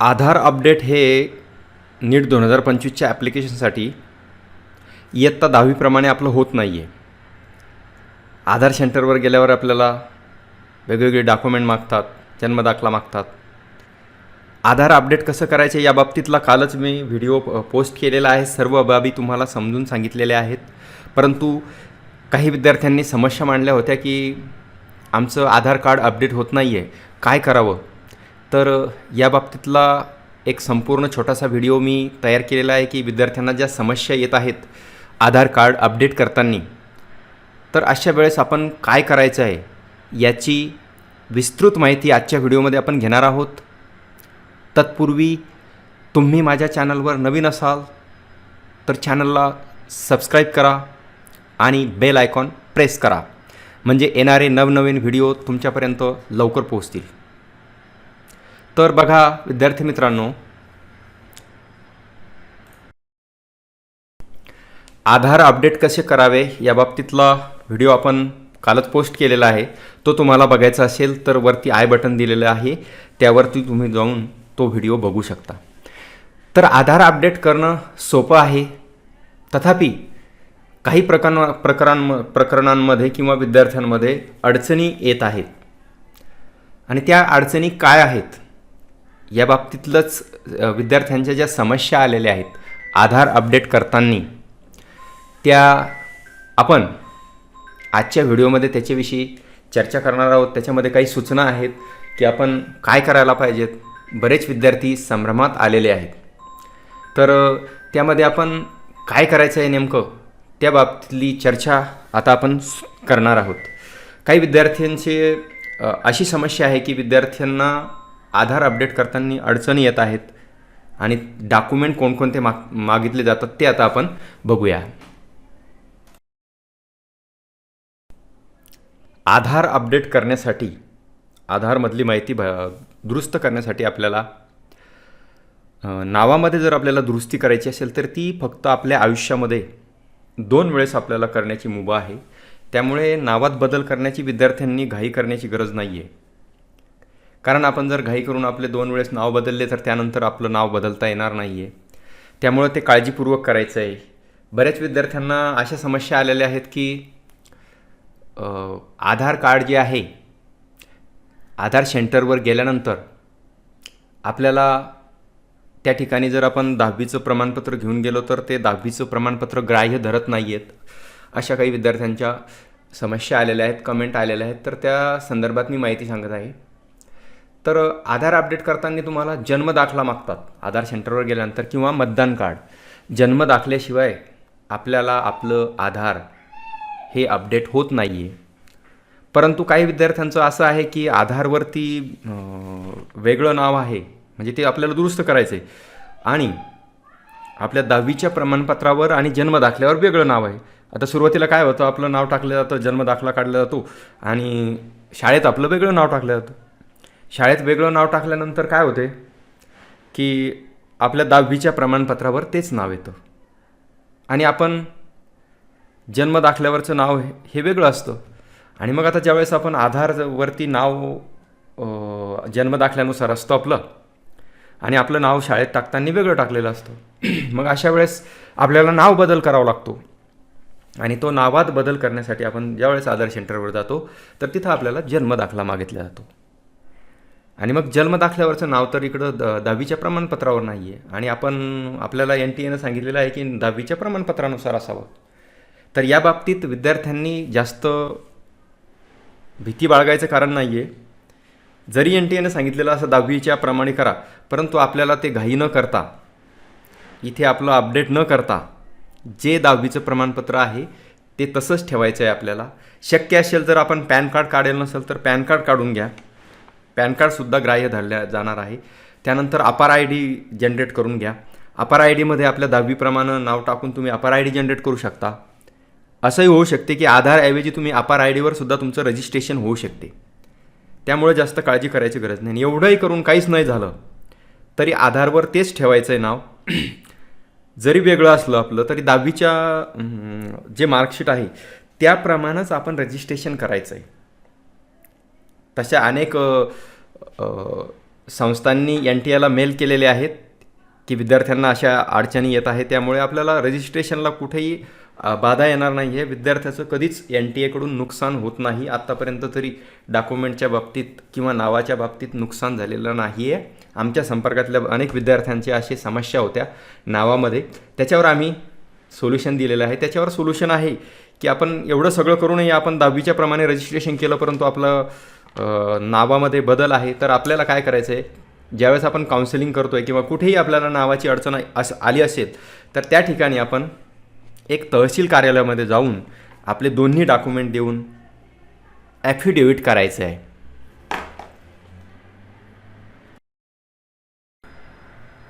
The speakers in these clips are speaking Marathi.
आधार अपडेट हे नीट दोन हजार पंचवीसच्या ॲप्लिकेशनसाठी इयत्ता दहावीप्रमाणे आपलं होत नाही आहे आधार सेंटरवर गेल्यावर आपल्याला वेगवेगळे डॉक्युमेंट मागतात जन्मदाखला मागतात. आधार अपडेट कसं करायचं या बाबतीतला कालच मी व्हिडिओ प- पोस्ट केलेला आहे. सर्व बाबी तुम्हाला समजून सांगितलेल्या आहेत. परंतु काही विद्यार्थ्यांनी समस्या मांडल्या होत्या की आमचं आधार कार्ड अपडेट होत नाही आहे काय करावं? तर या बाबतीतला एक संपूर्ण छोटासा व्हिडिओ मी तयार केलेला आहे की विद्यार्थ्यांना ज्या समस्या येत आहेत आधार कार्ड अपडेट करताना तर अशा वेळेस आपण काय करायचं आहे याची विस्तृत माहिती आजच्या व्हिडिओमध्ये आपण घेणार आहोत. तत्पूर्वी तुम्ही माझ्या चॅनलवर नवीन असाल तर चॅनलला सबस्क्राईब करा आणि बेल आयकॉन प्रेस करा. म्हणजे येणारे नवनवीन व्हिडिओ तुमच्यापर्यंत लवकर पोहोचतील. तर बघा विद्यार्थी मित्रांनो आधार अपडेट कसे करावे या बाबतीतला व्हिडिओ आपण कालच पोस्ट केलेला आहे. तो तुम्हाला बघायचा असेल तर वरती आय बटन दिलेलं आहे. त्यावरती तुम्ही जाऊन तो व्हिडिओ बघू शकता. तर आधार अपडेट करणं सोपं आहे. तथापि काही प्रकरण प्रकरांम प्रकरणांमध्ये किंवा विद्यार्थ्यांमध्ये अडचणी येत आहेत. आणि त्या अडचणी काय आहेत? या बाबतीतलंच विद्यार्थ्यांच्या ज्या समस्या आलेल्या आहेत आधार अपडेट करताना त्या आपण आजच्या व्हिडिओमध्ये त्याच्याविषयी चर्चा करणार आहोत. त्याच्यामध्ये काही सूचना आहेत की आपण काय करायला पाहिजेत. बरेच विद्यार्थी संभ्रमात आलेले आहेत. तर त्यामध्ये आपण काय करायचं आहे नेमकं? त्या बाबतीतली चर्चा आता आपण करणार आहोत. काही विद्यार्थ्यांचे अशी समस्या आहे की विद्यार्थ्यांना आधार अपडेट करताना अडचणी येत आहेत आणि डॉक्युमेंट कोणकोणते माग मागितले जातात ते आता आपण बघूया. आधार अपडेट करण्यासाठी आधारमधली माहिती भ दुरुस्त करण्यासाठी आपल्याला नावामध्ये जर आपल्याला दुरुस्ती करायची असेल तर ती फक्त आपल्या आयुष्यामध्ये दोन वेळेस आपल्याला करण्याची मुभा आहे. त्यामुळे नावात बदल करण्याची विद्यार्थ्यांनी घाई करण्याची गरज नाही आहे कारण आपण जर घाई करून आपले दोन वेळेस नाव बदलले तर त्यानंतर आपलं नाव बदलता येणार नाही आहे त्यामुळं ते काळजीपूर्वक करायचं आहे बऱ्याच विद्यार्थ्यांना अशा समस्या आलेल्या आहेत की आधार कार्ड जे आहे आधार सेंटरवर गेल्यानंतर आपल्याला त्या ठिकाणी जर आपण दहावीचं प्रमाणपत्र घेऊन गेलो तर ते दहावीचं प्रमाणपत्र ग्राह्य धरत नाही आहेत अशा काही विद्यार्थ्यांच्या समस्या आलेल्या आहेत कमेंट आलेल्या आहेत. तर त्या संदर्भात मी माहिती सांगत आहे. तर आधार अपडेट करताना तुम्हाला जन्मदाखला मागतात. आधार सेंटरवर गेल्यानंतर किंवा मतदान कार्ड. जन्मदाखल्याशिवाय आपल्याला आपलं आधार हे अपडेट होत नाही आहे परंतु काही विद्यार्थ्यांचं असं आहे की आधारवरती वेगळं नाव आहे. म्हणजे ते आपल्याला दुरुस्त करायचं आहे आणि आपल्या दहावीच्या प्रमाणपत्रावर आणि जन्मदाखल्यावर वेगळं नाव आहे. आता सुरुवातीला काय होतं? आपलं नाव टाकलं जातं जन्मदाखला काढला जातो आणि शाळेत आपलं वेगळं नाव टाकलं जातं. शाळेत वेगळं नाव टाकल्यानंतर काय होते? की आपल्या दहावीच्या प्रमाणपत्रावर तेच नाव येतं. आणि आपण जन्म दाखल्यावरचं नाव हे हे वेगळं असतं. आणि मग आता ज्यावेळेस आपण आधारवरती नाव जन्म दाखल्यानुसार असतं आपलं आणि आपलं नाव शाळेत टाकताना वेगळं टाकलेलं असतं. मग अशा वेळेस आपल्याला नाव बदल करावा लागतो. आणि तो नावात बदल करण्यासाठी आपण ज्यावेळेस आधार सेंटरवर जातो तर तिथं आपल्याला जन्म दाखला मागितला जातो. आणि मग जन्म दाखल्यावरचं नाव तर इकडं द दहावीच्या प्रमाणपत्रावर नाही आहे आणि आपण आपल्याला एन टी एनं सांगितलेलं आहे की दहावीच्या प्रमाणपत्रानुसार असावं. तर या बाबतीत विद्यार्थ्यांनी जास्त भीती बाळगायचं कारण नाही आहे जरी एन टी एनं सांगितलेलं असं दहावीच्या प्रमाणे करा परंतु आपल्याला ते घाई न करता इथे आपलं अपडेट न करता जे दहावीचं प्रमाणपत्र आहे ते तसंच ठेवायचं आहे आपल्याला. शक्य असेल तर आपण पॅन कार्ड काढेल नसेल तर पॅन कार्ड काढून घ्या. पॅन कार्डसुद्धा ग्राह्य धरल्या जाणार आहे. त्यानंतर अपार आय डी जनरेट करून घ्या. अपार आय डीमध्ये आपल्या दहावीप्रमाणे नाव टाकून तुम्ही अपार आय डी जनरेट करू शकता. असंही होऊ शकते की आधारऐवजी तुम्ही अपार आय डीवर सुद्धा तुमचं रजिस्ट्रेशन होऊ शकते. त्यामुळे जास्त काळजी करायची गरज नाही. एवढंही करून काहीच नाही झालं तरी आधारवर तेच ठेवायचं आहे नाव. जरी वेगळं असलं आपलं तरी दहावीच्या जे मार्कशीट आहे त्याप्रमाणेच आपण रजिस्ट्रेशन करायचं आहे तशा अनेक संस्थांनी एन टी आयला मेल केलेले आहेत की विद्यार्थ्यांना अशा अडचणी येत आहे त्यामुळे आपल्याला रजिस्ट्रेशनला कुठेही बाधा येणार नाही आहे विद्यार्थ्याचं कधीच एन टी एकडून नुकसान होत नाही आत्तापर्यंत तरी डॉक्युमेंटच्या बाबतीत किंवा नावाच्या बाबतीत नुकसान झालेलं नाही आहे आमच्या संपर्कातल्या अनेक विद्यार्थ्यांच्या अशी समस्या होत्या नावामध्ये. त्याच्यावर आम्ही सोल्युशन दिलेलं आहे. त्याच्यावर सोल्युशन आहे की आपण एवढं सगळं करूनही आपण दहावीच्या प्रमाणे रजिस्ट्रेशन केलं परंतु आपलं नावामध्ये बदल आहे तर आपल्याला काय करायचं आहे ज्यावेळेस आपण काउन्सिलिंग करतो आहे किंवा कुठेही आपल्याला नावाची अडचण अस आली असेल तर त्या ठिकाणी आपण एक तहसील कार्यालयामध्ये जाऊन आपले दोन्ही डॉक्युमेंट देऊन ॲफिडेविट करायचं आहे.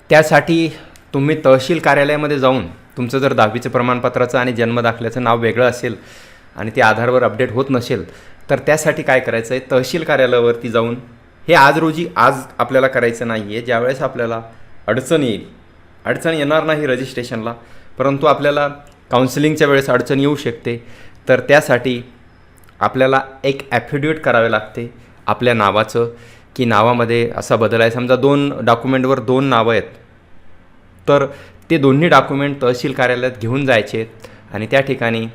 त्यासाठी तुम्ही तहसील कार्यालयामध्ये जाऊन तुमचं जर दहावीचं प्रमाणपत्राचं आणि जन्मदाखल्याचं नाव वेगळं असेल आणि ते आधारवर अपडेट होत नसेल तर त्यासाठी काय करायचं आहे तहसील कार्यालयावरती जाऊन हे आज रोजी आज आपल्याला करायचं नाही आहे ज्यावेळेस आपल्याला अडचण येईल अडचण येणार नाही रजिस्ट्रेशनला परंतु आपल्याला काउन्सिलिंगच्या वेळेस अडचण येऊ शकते. तर त्यासाठी आपल्याला एक ॲफिडेविट करावे लागते आपल्या नावाचं की नावामध्ये असा बदल आहे. समजा दोन डॉक्युमेंटवर दोन नावं आहेत. तर ते दोन्ही डॉक्युमेंट तहसील कार्यालयात घेऊन जायचे आणि त्या ठिकाणी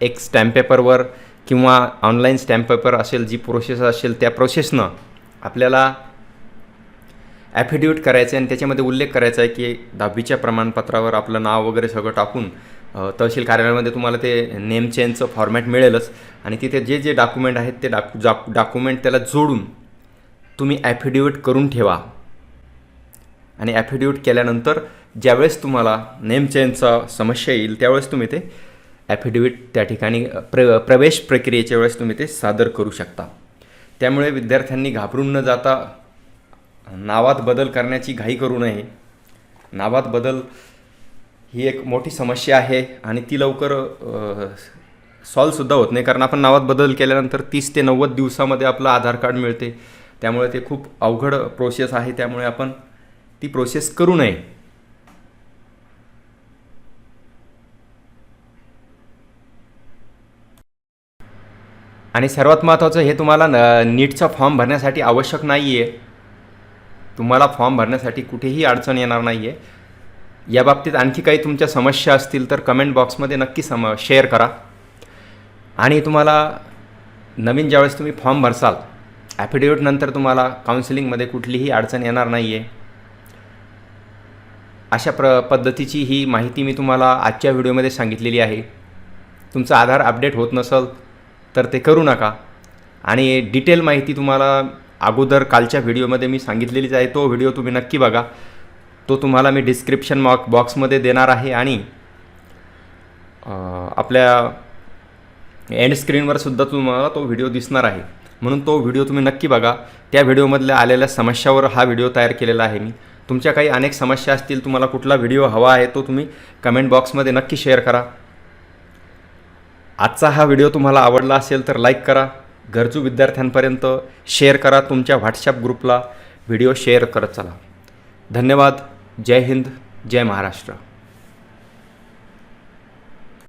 एक स्टॅम्प पेपरवर किंवा ऑनलाईन स्टॅम्प पेपर असेल जी प्रोसेस असेल त्या प्रोसेसनं आपल्याला ॲफिडेविट करायचं आहे आणि त्याच्यामध्ये उल्लेख करायचा आहे की दहावीच्या प्रमाणपत्रावर आपलं नाव वगैरे सगळं टाकून तहसील कार्यालयामध्ये तुम्हाला ते नेम चेंजचं फॉर्मॅट मिळेलच. आणि तिथे जे जे डॉक्युमेंट आहेत ते डाकू जा डॉक्युमेंट त्याला जोडून तुम्ही ॲफिडेविट करून ठेवा. आणि ॲफिडेविट केल्यानंतर ज्यावेळेस तुम्हाला नेम चेंजचा समस्या येईल त्यावेळेस तुम्ही ते ॲफिडेविट त्या ठिकाणी प्र प्रवेश प्रक्रियेच्या वेळेस तुम्ही ते सादर करू शकता. त्यामुळे विद्यार्थ्यांनी घाबरून न जाता नावात बदल करण्याची घाई करू नये. नावात बदल ही एक मोठी समस्या आहे आणि ती लवकर सॉल्वसुद्धा होत नाही. कारण आपण नावात बदल केल्यानंतर तीस ते नव्वद दिवसामध्ये आपलं आधार कार्ड मिळते. त्यामुळे ते खूप अवघड प्रोसेस आहे. त्यामुळे आपण ती प्रोसेस करू नये. आणि सर्वात महत्त्वाचं हे तुम्हाला न नीटचा फॉर्म भरण्यासाठी आवश्यक नाही आहे तुम्हाला फॉर्म भरण्यासाठी कुठेही अडचण येणार नाही आहे या बाबतीत आणखी काही तुमच्या समस्या असतील तर कमेंट बॉक्समध्ये नक्की सम शेअर करा. आणि तुम्हाला नवीन ज्यावेळेस तुम्ही फॉर्म भरसाल ॲफिडेविटनंतर तुम्हाला काउन्सिलिंगमध्ये कुठलीही अडचण येणार नाही आहे अशा प्र पद्धतीची ही माहिती मी तुम्हाला आजच्या व्हिडिओमध्ये सांगितलेली आहे. तुमचं आधार अपडेट होत नसेल तर ते करू नका. आणि डिटेल माहिती तुम्हाला अगोदर कालच्या व्हिडिओमध्ये मी सांगितलेलीच आहे. तो व्हिडिओ तुम्ही नक्की बघा. तो तुम्हाला मी डिस्क्रिप्शन बॉक बॉक्समध्ये देणार आहे आणि आपल्या एंड स्क्रीनवर सुद्धा तुम्हाला तो व्हिडिओ दिसणार आहे. म्हणून तो व्हिडिओ तुम्ही नक्की बघा. त्या व्हिडिओमधल्या आलेल्या समस्यावर हा व्हिडिओ तयार केलेला आहे मी. तुमच्या काही अनेक समस्या असतील तुम्हाला कुठला व्हिडिओ हवा आहे तो तुम्ही कमेंट बॉक्समध्ये नक्की शेअर करा. आजचा हा व्हिडिओ तुम्हाला आवडला असेल तर लाईक करा गरजू विद्यार्थ्यांपर्यंत शेअर करा तुमच्या व्हॉट्सॲप ग्रुपला व्हिडिओ शेअर करत चला. धन्यवाद जय हिंद जय महाराष्ट्र.